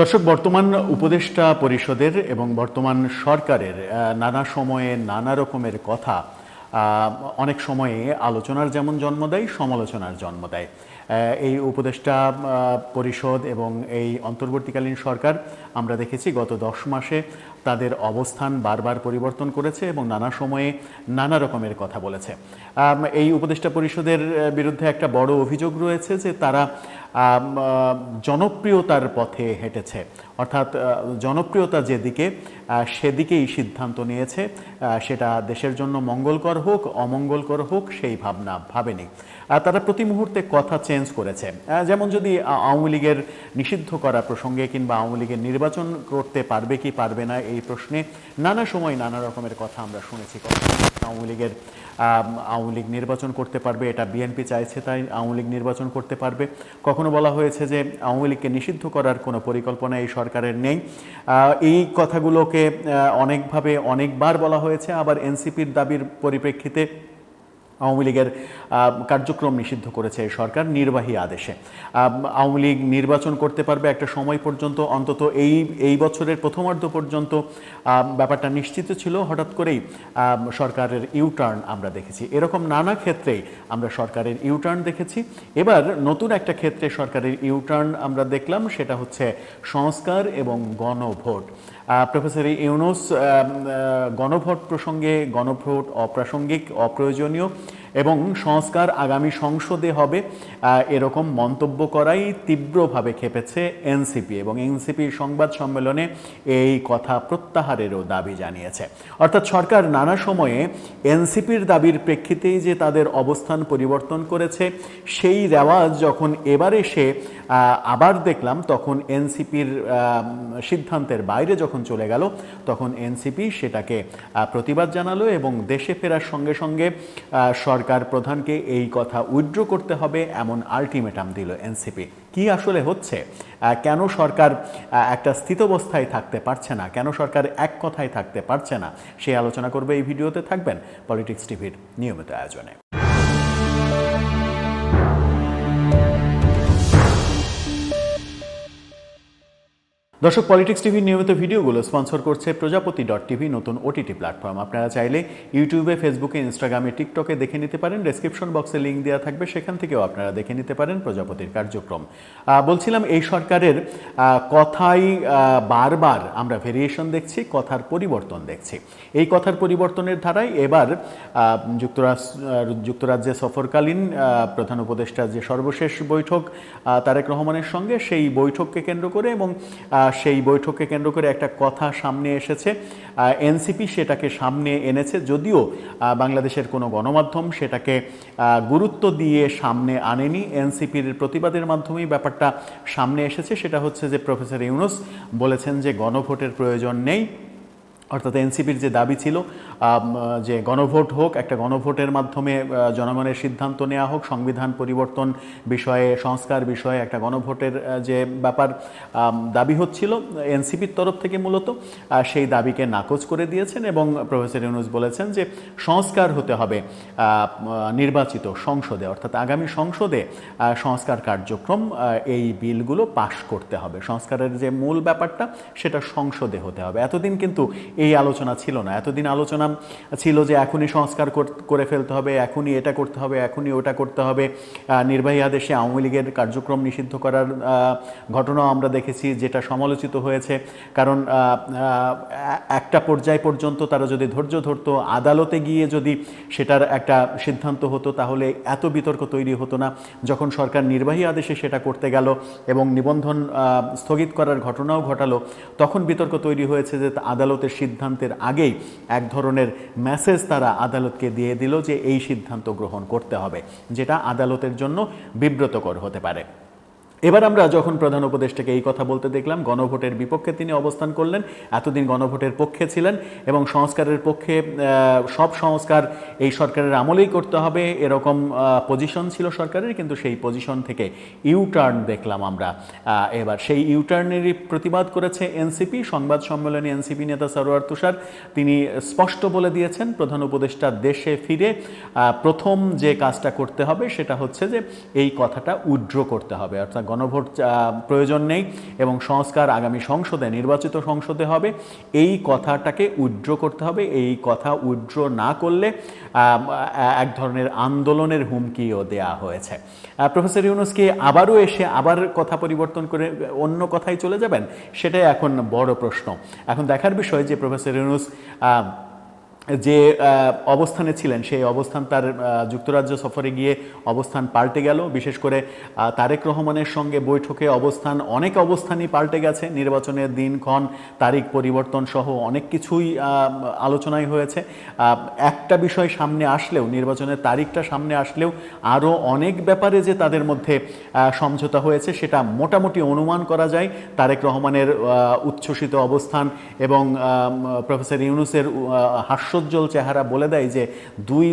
দর্শক, বর্তমান উপদেষ্টা পরিষদের এবং বর্তমান সরকারের নানা সময়ে নানা রকমের কথা অনেক সময়ে আলোচনার যেমন জন্ম দেয়, সমালোচনার জন্ম দেয়। এই উপদেষ্টা পরিষদ এবং এই অন্তর্বর্তীকালীন সরকার আমরা দেখেছি গত দশ মাসে তাদের অবস্থান বারবার পরিবর্তন করেছে এবং নানা সময়ে নানা রকমের কথা বলেছে। এই উপদেষ্টা পরিষদের বিরুদ্ধে একটা বড় অভিযোগ রয়েছে যে তারা জনপ্রিয়তার পথে হেঁটেছে। অর্থাৎ জনপ্রিয়তা যেদিকে সেদিকেই সিদ্ধান্ত নিয়েছে। সেটা দেশের জন্য মঙ্গলকর হোক, অমঙ্গলকর হোক, সেই ভাবনা ভাবেনি। তারা প্রতি মুহূর্তে কথা চেঞ্জ করেছে। যেমন যদি আওয়ামী লীগের নিষিদ্ধ করা প্রসঙ্গে কিংবা আওয়ামী লীগের নির্বাচন করতে পারবে কি পারবে না এই প্রশ্নে নানা সময় নানা রকমের কথা আমরা শুনেছি কখনো। আওয়ামী লীগের আওয়ামী লীগ নির্বাচন করতে পারবে, এটা বিএনপি চাইছে তাই আওয়ামী লীগ নির্বাচন করতে পারবে। কখনো বলা হয়েছে যে আওয়ামী লীগকে নিষিদ্ধ করার কোনো পরিকল্পনা এই সরকারের নেই। এই কথাগুলোকে অনেকভাবে অনেকবার বলা হয়েছে, আবার এনসিপির দাবির পরিপ্রেক্ষিতে আওয়ামী লীগের কার্যক্রম নিষিদ্ধ করেছে সরকার নির্বাহী আদেশে। আওয়ামী লীগ নির্বাচন করতে পারবে একটা সময় পর্যন্ত, অন্তত এই এই বছরের প্রথমার্ধ পর্যন্ত ব্যাপারটা নিশ্চিত ছিল। হঠাৎ করেই সরকারের ইউটার্ন আমরা দেখেছি। এরকম নানা ক্ষেত্রেই আমরা সরকারের ইউটার্ন দেখেছি। এবার নতুন একটা ক্ষেত্রে সরকারের ইউটার্ন আমরা দেখলাম, সেটা হচ্ছে সংস্কার এবং গণভোট। প্রফেসর ইউনুস গণভোট প্রসঙ্গে, গণভোট অপ্রাসঙ্গিক, অপ্রয়োজনীয় এবং সংস্কার আগামী সংসদে হবে এরকম মন্তব্য করাই তীব্রভাবে খেপেছে এনসিপি এবং এনসিপির সংবাদ সম্মেলনে এই কথা প্রত্যাহারেরও দাবি জানিয়েছে। অর্থাৎ সরকার নানা সময়ে এনসিপির দাবির প্রেক্ষিতেই যে তাদের অবস্থান পরিবর্তন করেছে সেই রেওয়াজ যখন এবার এসে আবার দেখলাম তখন এনসিপির সিদ্ধান্তের বাইরে যখন চলে গেল তখন এনসিপি সেটাকে প্রতিবাদ জানালো এবং দেশে ফেরার সঙ্গে সঙ্গে আহ, সরকার প্রধানকে এই কথা উইথড্র করতে হবে এমন আলটিমেটাম দিল এনসিপি। কি আসলে হচ্ছে? কেন সরকার একটা স্থিতাবস্থায় থাকতে পারছে না? কেন সরকার এক কথায় থাকতে পারছে না? সেই আলোচনা করবে এই ভিডিওতে থাকবেন পলিটিক্স টিভির নিয়মিত আয়োজনে। দর্শক পলিটিক্স টিভির নিয়মিত ভিডিওগুলো স্পন্সর করছে প্রজাপতি ডট টিভি নতুন ওটিটি প্ল্যাটফর্ম আপনারা চাইলে ইউটিউবে ফেসবুকে ইনস্টাগ্রামে টিকটকে দেখে নিতে পারেন। ডেসক্রিপশন বক্সে লিঙ্ক দেওয়া থাকবে। সেখান থেকেও আপনারা দেখে নিতে পারেন প্রজাপতির কার্যক্রম। বলছিলাম এই সরকারের কথাই বারবার আমরা ভেরিয়েশন দেখছি, কথার পরিবর্তন দেখছি। এই কথার পরিবর্তনের ধারায় এবার যুক্তরাষ্ট্র যুক্তরাজ্যে সফরকালীন প্রধান উপদেষ্টা যে সর্বশেষ বৈঠক তারেক রহমানের সঙ্গে সেই বৈঠককে কেন্দ্র করে এবং সেই বৈঠককে কেন্দ্র করে একটা কথা সামনে এসেছে। এনসিপি সেটাকে সামনে এনেছে, যদিও বাংলাদেশের কোনো গণমাধ্যম সেটাকে গুরুত্ব দিয়ে সামনে আনেনি। এনসিপির প্রতিবাদের মাধ্যমেই ব্যাপারটা সামনে এসেছে। সেটা হচ্ছে যে প্রফেসর ইউনুস বলেছেন যে গণভোটের প্রয়োজন নেই। অর্থাৎ এনসিপির যে দাবি ছিল যে গণভোট হোক, একটা গণভোটের মাধ্যমে জনগণের সিদ্ধান্ত নেওয়া হোক, সংবিধান পরিবর্তন বিষয়ে, সংস্কার বিষয়ে একটা গণভোটের যে ব্যাপার দাবি হচ্ছিল, এনসিপির তরফ থেকে মূলত সেই দাবিকে নাকচ করে দিয়েছেন এবং প্রফেসর ইউনুস বলেছেন যে সংস্কার হতে হবে নির্বাচিত সংসদে, অর্থাৎ আগামী সংসদে সংস্কার কার্যক্রম এই বিলগুলো পাশ করতে হবে। সংস্কারের যে মূল ব্যাপারটা, সেটা সংসদে হতে হবে। এতদিন কিন্তু এই আলোচনা ছিল না। এতদিন আলোচনা ছিল যে এখনই সংস্কার কর- ফেলতে হবে, এখনই এটা করতে হবে, এখনই ওটা করতে হবে। নির্বাহী আদেশে আওয়ামী লীগের কার্যক্রম নিষিদ্ধ করার ঘটনাও আমরা দেখেছি যেটা সমালোচিত হয়েছে। কারণ একটা পর্যায় পর্যন্ত তারা যদি ধৈর্য ধরতো, আদালতে গিয়ে যদি সেটার একটা সিদ্ধান্ত হতো, তাহলে এত বিতর্ক তৈরি হতো না। যখন সরকার নির্বাহী আদেশে সেটা করতে গেল এবং নিবন্ধন স্থগিত করার ঘটনাও ঘটালো, তখন বিতর্ক তৈরি হয়েছে যে আদালতের সিদ্ধান্তের আগেই এক ধরনের মেসেজ তারা আদালতকে দিয়ে দিল যে এই সিদ্ধান্ত গ্রহণ করতে হবে, যেটা আদালতের জন্য বিব্রতকর হতে পারে। এবার আমরা যখন প্রধান উপদেষ্টাকে এই কথা বলতে দেখলাম, গণভোটের বিপক্ষে তিনি অবস্থান করলেন, এতদিন গণভোটের পক্ষে ছিলেন এবং সংস্কারের পক্ষে সব সংস্কার এই সরকারের আমলেই করতে হবে, এরকম পজিশন ছিল সরকারের, কিন্তু সেই পজিশন থেকে ইউটার্ন দেখলাম আমরা। এবার সেই ইউটার্নেরই প্রতিবাদ করেছে এনসিপি সংবাদ সম্মেলনে এনসিপি নেতা সরোয়ার তুষার। তিনি স্পষ্ট বলে দিয়েছেন, প্রধান উপদেষ্টা দেশে ফিরে প্রথম যে কাজটা করতে হবে সেটা হচ্ছে যে এই কথাটা উইথড্র করতে হবে, অর্থাৎ গণভোট প্রয়োজন নেই এবং সংস্কার আগামী সংসদে, নির্বাচিত সংসদে হবে। এই কথাটাকে উইড্র করতে হবে। এই কথা উইড্র না করলে এক ধরনের আন্দোলনের হুমকিও দেয়া হয়েছে। প্রফেসর ইউনুসকে আবারও এসে আবার কথা পরিবর্তন করে, অন্য কথায় চলে যাবেন? সেটাই এখন বড় প্রশ্ন। এখন দেখার বিষয় যে প্রফেসর ইউনুস যে অবস্থানে ছিলেন সেই অবস্থান তার যুক্তরাজ্য সফরে গিয়ে অবস্থান পাল্টে গেল। বিশেষ করে তারেক রহমানের সঙ্গে বৈঠকে অবস্থান অনেক অবস্থানই পাল্টে গেছে। নির্বাচনের দিনক্ষণ তারিখ পরিবর্তন সহ অনেক কিছুই আলোচনায় হয়েছে। একটা বিষয় সামনে আসলেও নির্বাচনের তারিখটা সামনে আসলেও আরও অনেক ব্যাপারে যে তাদের মধ্যে সমঝোতা হয়েছে সেটা মোটামুটি অনুমান করা যায়। তারেক রহমানের উচ্ছ্বসিত অবস্থান এবং প্রফেসর ইউনুসের আহ, হাস্যোজ্জ্বল চেহারা বলে দেয় যে দুই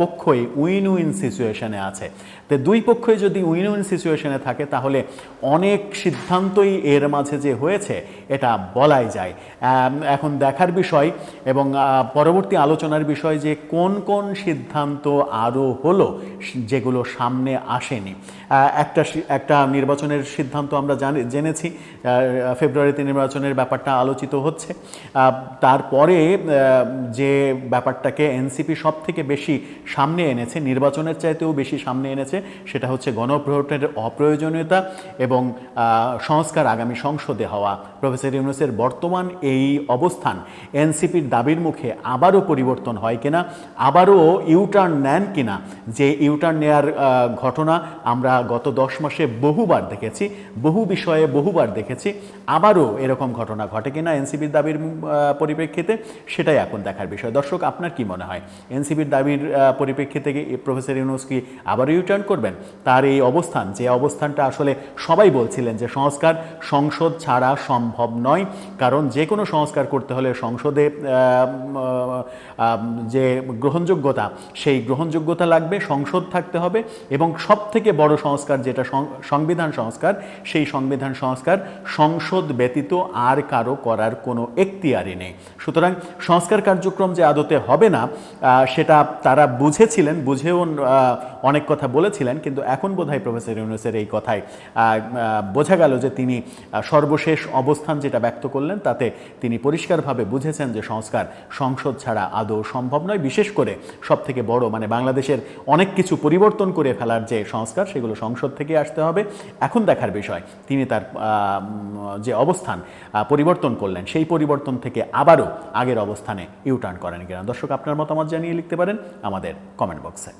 পক্ষই উইন উইন সিচুয়েশনে আছে। তো দুই পক্ষই যদি উইন উইন সিচুয়েশনে থাকে, তাহলে অনেক সিদ্ধান্তই এর মাঝে যে হয়েছে, এটা বলাই যায়। এখন দেখার বিষয় এবং পরবর্তী আলোচনার বিষয় যে কোন কোন সিদ্ধান্ত আরও হলো, যেগুলো সামনে আসেনি। একটা একটা নির্বাচনের সিদ্ধান্ত আমরা জানি, জেনেছি ফেব্রুয়ারিতে নির্বাচনের ব্যাপারটা আলোচিত হচ্ছে। তারপরে যে ব্যাপারটাকে এনসিপি সব থেকে বেশি সামনে এনেছে, নির্বাচনের চাইতেও বেশি সামনে এনেছে, সেটা হচ্ছে গণভোটের অপ্রয়োজনীয়তা এবং সংস্কার আগামী সংসদে হওয়া। প্রফেসর ইউনুসের বর্তমান এই অবস্থান এনসিপির দাবির মুখে আবারও পরিবর্তন হয় কিনা, আবারও ইউটার্ন নেন কিনা, যে ইউটার্ন নেয়ার ঘটনা আমরা গত দশ মাসে বহুবার দেখেছি, বহু বিষয়ে বহুবার দেখেছি, আবারও এরকম ঘটনা ঘটে কিনা এনসিপির দাবির পরিপ্রেক্ষিতে, সেটাই এখন দেখার বিষয়। দর্শক, আপনার কি মনে হয়? এনসিবির দাবির পরিপ্রেক্ষিতে প্রফেসর ইউনুস কি ইউটার্ন করবেন? তার এই অবস্থান, যে অবস্থানটা আসলে সবাই বলছিলেন যে সংস্কার সংসদ ছাড়া সম্ভব নয়, কারণ যে কোনো সংস্কার করতে হলে সংসদে যে গ্রহণযোগ্যতা, সেই গ্রহণযোগ্যতা লাগবে, সংসদ থাকতে হবে এবং সব থেকে বড় সংস্কার যেটা সংবিধান সংস্কার, সেই সংবিধান সংস্কার সংসদ ব্যতীত আর কারও করার কোনো এখতিয়ারই নেই। সুতরাং সংস্কার কার্যক্রম যে আদতে হবে না সেটা তারা বুঝেছিলেন, বুঝেও অনেক কথা বলেছিলেন, কিন্তু এখন বোধহয় প্রফেসর ইউনুসের এই কথায় বোঝা গেল যে তিনি সর্বশেষ অবস্থান যেটা ব্যক্ত করলেন, তাতে তিনি পরিষ্কারভাবে বুঝেছেন যে সংস্কার সংসদ ছাড়া আদৌ সম্ভব নয়, বিশেষ করে সব থেকে বড় মানে বাংলাদেশের অনেক কিছু পরিবর্তন করে ফেলার যে সংস্কার, সেগুলো সংসদ থেকে আসতে হবে। এখন দেখার বিষয়, তিনি তার যে অবস্থান পরিবর্তন করলেন, সেই পরিবর্তন থেকে আবারও আগের অবস্থানে ইউটার্ন করেন কিনা। দর্শক আপনার মতামত জানিয়ে লিখতে পারেন আমাদের কমেন্ট বক্সে